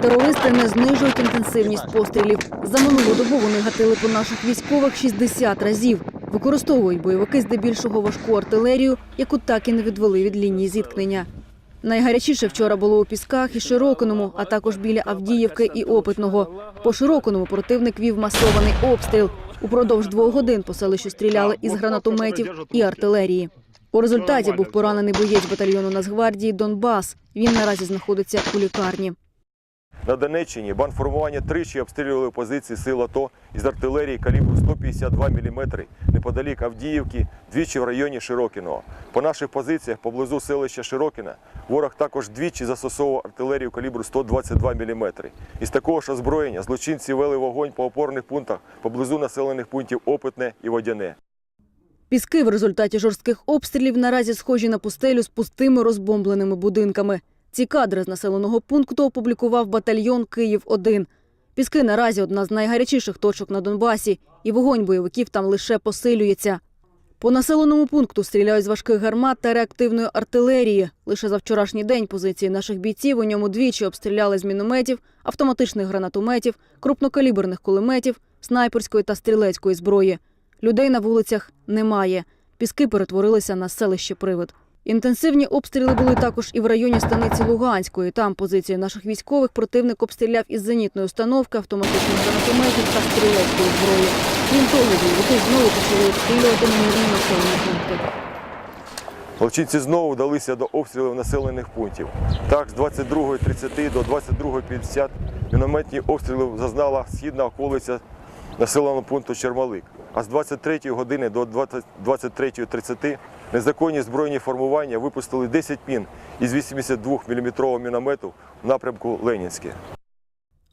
Терористи не знижують інтенсивність пострілів. За минулу добу вони гатили по наших військових 60 разів. Використовують бойовики здебільшого важку артилерію, яку так і не відвели від лінії зіткнення. Найгарячіше вчора було у Пісках і Широкиному, а також біля Авдіївки і Опитного. По Широкиному противник вів масований обстріл. Упродовж двох годин по селищу стріляли із гранатометів і артилерії. У результаті був поранений боєць батальйону Нацгвардії Донбас. Він наразі знаходиться у лікарні. На Донеччині бандформування тричі обстрілювали позиції сил АТО із артилерії калібру 152 мм неподалік Авдіївки, двічі в районі Широкіного. По наших позиціях поблизу селища Широкіна ворог також двічі застосовував артилерію калібру 122 мм. Із такого ж озброєння злочинці вели вогонь по опорних пунктах поблизу населених пунктів Опитне і Водяне. Піски в результаті жорстких обстрілів наразі схожі на пустелю з пустими розбомбленими будинками. Ці кадри з населеного пункту опублікував батальйон Київ-1. Піски наразі одна з найгарячіших точок на Донбасі, і вогонь бойовиків там лише посилюється. По населеному пункту стріляють з важких гармат та реактивної артилерії. Лише за вчорашній день позиції наших бійців у ньому двічі обстріляли з мінометів, автоматичних гранатометів, крупнокаліберних кулеметів, снайперської та стрілецької зброї. Людей на вулицях немає. Піски перетворилися на селище привид. Інтенсивні обстріли були також і в районі станиці Луганської. Там позиції наших військових противник обстріляв із зенітної установки, автоматичних гранатометів та стрілецької зброї. Крім того, бойовики знову почали обстрілювати мирні населені пункти. Злочинці знову вдалися до обстрілів населених пунктів. Так, з 22.30 до 22.50 мінометні обстріли зазнала східна околиця населеного пункту Чермалик. А з 23 години до 20 23.30 незаконні збройні формування випустили 10 мін із 82-мм міномету в напрямку Ленінське.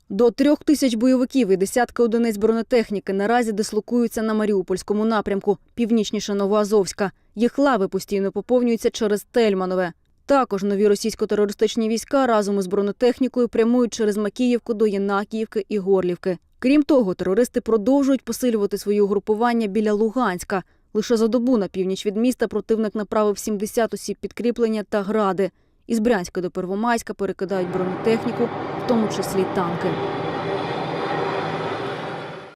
До трьох тисяч бойовиків і десятки одиниць бронетехніки наразі дислокуються на Маріупольському напрямку, північніше Новоазовська. Їх лави постійно поповнюються через Тельманове. Також нові російсько-терористичні війська разом із бронетехнікою прямують через Макіївку до Єнакіївки і Горлівки. Крім того, терористи продовжують посилювати свої угрупування біля Луганська. Лише за добу на північ від міста противник направив 70 осіб підкріплення та гради. Із Брянська до Первомайська перекидають бронетехніку, в тому числі танки.